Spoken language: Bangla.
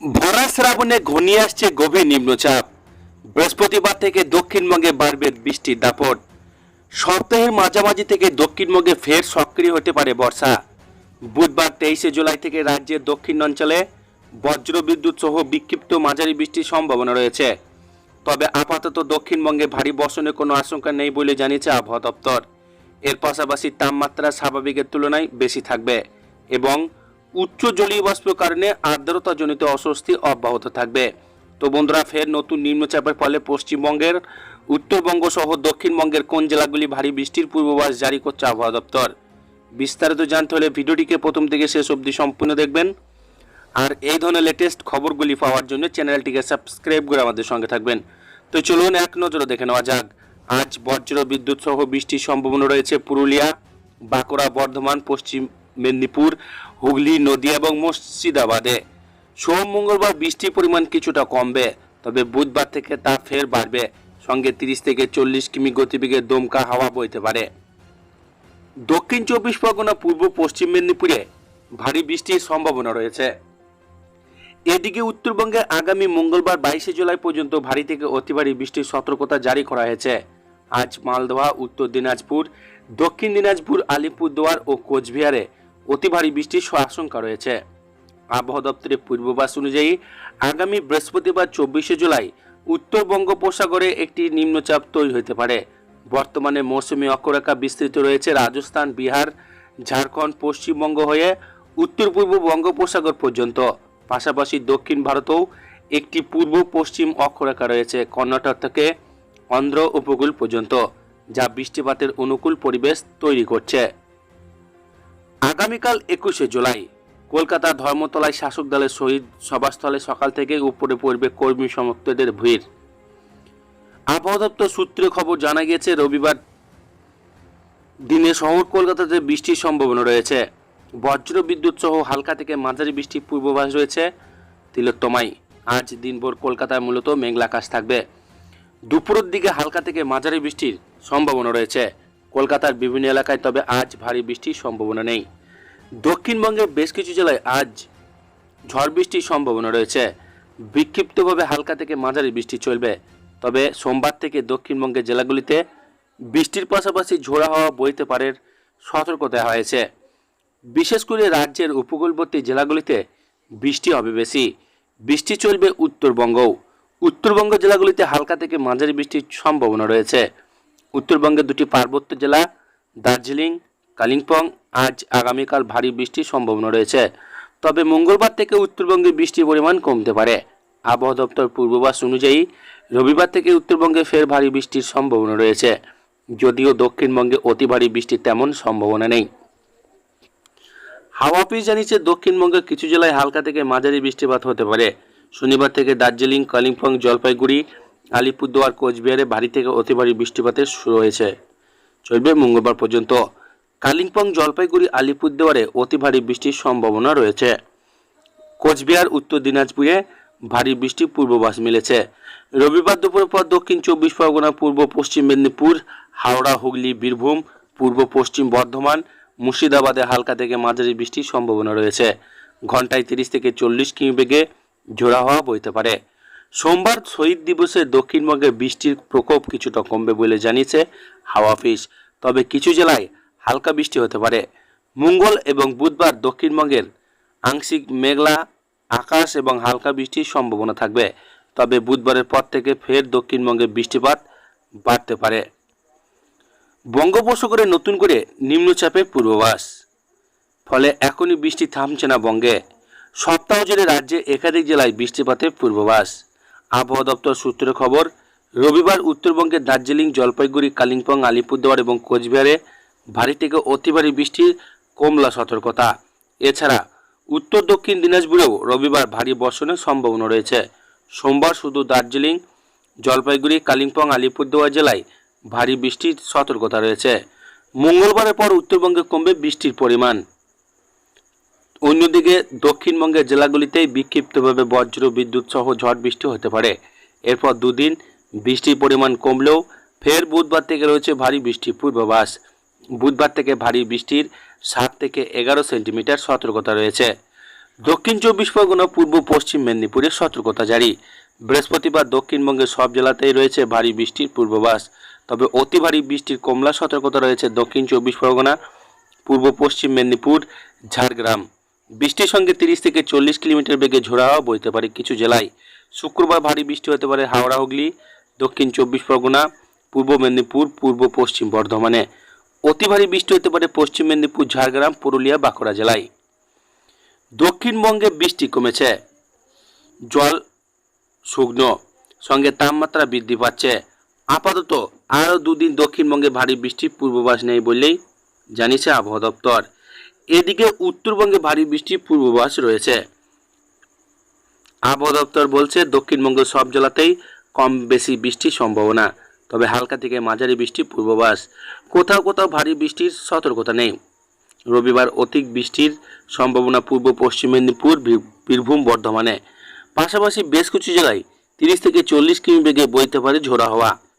ভরা শ্রাবণে ঘনিয়ে আসছে গভীর নিম্নচাপ। বৃহস্পতিবার থেকে দক্ষিণবঙ্গে বাড়বে বৃষ্টির দাপট। সপ্তাহের মাঝামাঝি থেকে দক্ষিণবঙ্গে ফের সক্রিয় হতে পারে বর্ষা। বুধবার তেইশে জুলাই থেকে রাজ্যের দক্ষিণ অঞ্চলে বজ্রবিদ্যুৎ সহ বিক্ষিপ্ত মাঝারি বৃষ্টির সম্ভাবনা রয়েছে। তবে আপাতত দক্ষিণবঙ্গে ভারী বর্ষণের কোনো আশঙ্কা নেই বলে জানিয়েছে আবহাওয়া দপ্তর। এর পাশাপাশি তাপমাত্রা স্বাভাবিকের তুলনায় বেশি থাকবে এবং উচ্চ জলীয় বাষ্পের কারণে আর্দ্রতাজনিত অস্বস্তি অব্যাহত থাকবে। তো বন্ধুরা, ফের নতুন নিম্নচাপের ফলে পশ্চিমবঙ্গের উত্তরবঙ্গ সহ দক্ষিণবঙ্গের কোন জেলাগুলি ভারী বৃষ্টির পূর্বাভাস জারি করছে আবহাওয়া দপ্তর? বিস্তারিত জানতে হলে ভিডিওটিকে প্রথম থেকে শেষ অবধি সম্পূর্ণ দেখবেন। আর এই ধরনের লেটেস্ট খবরগুলি পাওয়ার জন্য চ্যানেলটিকে সাবস্ক্রাইব করে আমাদের সঙ্গে থাকবেন। তো চলুন এক নজরে দেখে নেওয়া যাক। আজ বজ্র বিদ্যুৎ সহ বৃষ্টির সম্ভাবনা রয়েছে পুরুলিয়া, বাঁকুড়া, বর্ধমান, পশ্চিম মেদিনীপুর, হুগলি, নদিয়া এবং মুর্শিদাবাদে। সোম, মঙ্গলবার বৃষ্টির পরিমাণ কিছুটা কমবে, তবে বুধবার থেকে তা ফের বাড়বে। সঙ্গে তিরিশ থেকে চল্লিশ কিমি গতিবেগে দমকা হাওয়া বইতে পারে। দক্ষিণ চব্বিশ পরগনা, পূর্ব পশ্চিম মেদিনীপুরে ভারী বৃষ্টির সম্ভাবনা রয়েছে। এদিকে উত্তরবঙ্গে আগামী মঙ্গলবার বাইশে জুলাই পর্যন্ত ভারী থেকে অতি ভারী বৃষ্টির সতর্কতা জারি করা হয়েছে। আজ মালদহ উত্তর দিনাজপুর, দক্ষিণ দিনাজপুর, আলিপুরদুয়ার ও কোচবিহারে অতি ভারী বৃষ্টির আশঙ্কা রয়েছে। আবহাওয়া দপ্তরের পূর্বাভাস অনুযায়ী আগামী বৃহস্পতিবার চব্বিশে জুলাই উত্তর বঙ্গোপসাগরে একটি নিম্নচাপ তৈরি হতে পারে। বর্তমানে মৌসুমী অক্ষরেখা বিস্তৃত রয়েছে রাজস্থান, বিহার, ঝাড়খণ্ড, পশ্চিমবঙ্গ হয়ে উত্তর পূর্ব বঙ্গোপসাগর পর্যন্ত। পাশাপাশি দক্ষিণ ভারতেও একটি পূর্ব পশ্চিম অক্ষরেখা রয়েছে কর্ণাটক থেকে অন্ধ্র উপকূল পর্যন্ত, যা বৃষ্টিপাতের অনুকূল পরিবেশ তৈরি করছে। আগামীকাল একুশে জুলাই। কলকাতা ধর্মতলায় শাসক দলের শহীদ সভাস্থলে সকাল থেকে উপরে পড়বে কর্মী সমর্থকদের ভিড়। আবহাওয়া সূত্রে খবর জানা গিয়েছে, রবিবার দিনে শহর কলকাতাতে বৃষ্টির সম্ভাবনা রয়েছে। বজ্র বিদ্যুৎ সহ হালকা থেকে মাঝারি বৃষ্টির পূর্বাভাস রয়েছে তিলোত্তমায়। আজ দিনভর কলকাতায় মূলত মেঘলা আকাশ থাকবে। দুপুরের দিকে হালকা থেকে মাঝারি বৃষ্টির সম্ভাবনা রয়েছে। কলকাতার বিভিন্ন এলাকায়, তবে আজ ভারী বৃষ্টির সম্ভাবনা নেই। দক্ষিণবঙ্গের বেশ কিছু জেলায় আজ ঝড় বৃষ্টির সম্ভাবনা রয়েছে। বিক্ষিপ্তভাবে হালকা থেকে মাঝারি বৃষ্টি চলবে। তবে সোমবার থেকে দক্ষিণবঙ্গের জেলাগুলিতে বৃষ্টির পাশাপাশি ঝোড়া হাওয়া বইতে পারে সতর্ক দেওয়া হয়েছে। বিশেষ করে রাজ্যের উপকূলবর্তী জেলাগুলিতে বৃষ্টি হবে বেশি। বৃষ্টি চলবে উত্তরবঙ্গও। উত্তরবঙ্গ জেলাগুলিতে হালকা থেকে মাঝারি বৃষ্টির সম্ভাবনা রয়েছে। উত্তরবঙ্গের দুটি পার্বত্য জেলা, দার্জিলিং, কালিম্পং, আজ আগামীকাল ভারী বৃষ্টির সম্ভাবনা রয়েছে। তবে মঙ্গলবার থেকে উত্তরবঙ্গে বৃষ্টির পরিমাণ কমতে পারে। আবহাওয়া দপ্তর পূর্বাভাস অনুযায়ী, রবিবার থেকে উত্তরবঙ্গে ফের ভারী বৃষ্টির সম্ভাবনা রয়েছে। যদিও দক্ষিণবঙ্গে অতি ভারী বৃষ্টির তেমন সম্ভাবনা নেই। হাওয়া অফিস জানিয়েছে, দক্ষিণবঙ্গের কিছু জেলায় হালকা থেকে মাঝারি বৃষ্টিপাত হতে পারে। শনিবার থেকে দার্জিলিং, কালিম্পং, জলপাইগুড়ি আলিপুরদুয়ার কোচবিহারে ভারী থেকে অতি ভারী বৃষ্টিপাতের শুরু হয়েছে। চলবে মঙ্গলবার পর্যন্ত। কালিম্পং, জলপাইগুড়ি, আলিপুরদুয়ারে অতি ভারী বৃষ্টির সম্ভাবনা রয়েছে। কোচবিহার, উত্তর দিনাজপুরে ভারী বৃষ্টির পূর্বাভাস মিলেছে। রবিবার দুপুরের পর দক্ষিণ চব্বিশ পরগনা, পূর্ব পশ্চিম মেদিনীপুর, হাওড়া, হুগলি, বীরভূম, পূর্ব পশ্চিম বর্ধমান, মুর্শিদাবাদে হালকা থেকে মাঝারি বৃষ্টির সম্ভাবনা রয়েছে। ঘন্টায় তিরিশ থেকে চল্লিশ কিমি বেগে ঝোড়া হওয়া বইতে পারে। সোমবার শহীদ দিবসে দক্ষিণবঙ্গে বৃষ্টির প্রকোপ কিছুটা কমবে বলে জানিয়েছে হাওয়া অফিস। তবে কিছু জেলায় হালকা বৃষ্টি হতে পারে। মঙ্গল এবং বুধবার দক্ষিণবঙ্গের আংশিক মেঘলা আকাশ এবং হালকা বৃষ্টির সম্ভাবনা থাকবে। তবে বুধবারের পর থেকে ফের দক্ষিণবঙ্গে বৃষ্টিপাত বাড়তে পারে। বঙ্গোপসাগরে নতুন করে নিম্নচাপের পূর্বাভাস। ফলে এখনই বৃষ্টি থামছে না বঙ্গে। সপ্তাহ জুড়ে রাজ্যে একাধিক জেলায় বৃষ্টিপাতের পূর্বাভাস। আবহাওয়া দপ্তর সূত্রে খবর, রবিবার উত্তরবঙ্গের দার্জিলিং, জলপাইগুড়ি, কালিম্পং, আলিপুরদুয়ার এবং কোচবিহারে ভারী থেকে অতি ভারী বৃষ্টির কমলা সতর্কতা। এছাড়া, উত্তর দক্ষিণ দিনাজপুরেও রবিবার ভারী বর্ষণের সম্ভাবনা রয়েছে। সোমবার শুধু দার্জিলিং, জলপাইগুড়ি, কালিম্পং, আলিপুরদুয়ার জেলায় ভারী বৃষ্টির সতর্কতা রয়েছে। মঙ্গলবারের পর উত্তরবঙ্গে কমবে বৃষ্টির পরিমাণ। অন্যদিকে দক্ষিণবঙ্গের জেলাগুলিতেই বিক্ষিপ্তভাবে বজ্র, বিদ্যুৎ সহ ঝড় বৃষ্টি হতে পারে। এরপর দুদিন বৃষ্টির পরিমাণ কমলেও ফের বুধবার থেকে রয়েছে ভারী বৃষ্টির পূর্বাভাস। বুধবার থেকে ভারী বৃষ্টির সাত থেকে এগারো সেন্টিমিটার সতর্কতা রয়েছে। দক্ষিণ চব্বিশ পরগনা, পূর্ব পশ্চিম মেদিনীপুরে সতর্কতা জারি। বৃহস্পতিবার দক্ষিণবঙ্গের সব জেলাতেই রয়েছে ভারী বৃষ্টির পূর্বাভাস। তবে অতি ভারী বৃষ্টির কমলা সতর্কতা রয়েছে দক্ষিণ চব্বিশ পরগনা, পূর্ব পশ্চিম মেদিনীপুর, ঝাড়গ্রাম। বৃষ্টির সঙ্গে তিরিশ থেকে চল্লিশ কিলোমিটার বেগে ঝোড়া বইতে পারে কিছু জেলায়। শুক্রবার ভারী বৃষ্টি হতে পারে হাওড়া, হুগলি, দক্ষিণ চব্বিশ পরগনা, পূর্ব মেদিনীপুর, পূর্ব পশ্চিম বর্ধমানে। অতি ভারী বৃষ্টি হতে পারে পশ্চিম মেদিনীপুর, ঝাড়গ্রাম, পুরুলিয়া, বাঁকুড়া জেলায়। দক্ষিণবঙ্গে বৃষ্টি কমেছে। জল শুকনো, সঙ্গে তাপমাত্রা বৃদ্ধি পাচ্ছে। আপাতত আরও দুদিন দক্ষিণবঙ্গে ভারী বৃষ্টির পূর্বাভাস নেই বললেই জানিয়েছে আবহাওয়া দপ্তর। এদিকে উত্তরবঙ্গে ভারী বৃষ্টির পূর্বাভাস রয়েছে। আবহাওয়া দপ্তর বলছে দক্ষিণবঙ্গের সব জেলাতেই কম বেশি বৃষ্টির সম্ভাবনা, তবে হালকা থেকে মাঝারি বৃষ্টির পূর্বাভাস। কোথাও কোথাও ভারী বৃষ্টির সতর্কতা নেই। রবিবার অধিক বৃষ্টির সম্ভাবনা পূর্ব পশ্চিম মেদিনীপুর, বীর- বীরভূম, বর্ধমানে। পাশাপাশি বেশ কিছু জেলায় তিরিশ থেকে চল্লিশ কিমি বেগে বইতে পারে ঝোড়া হওয়া।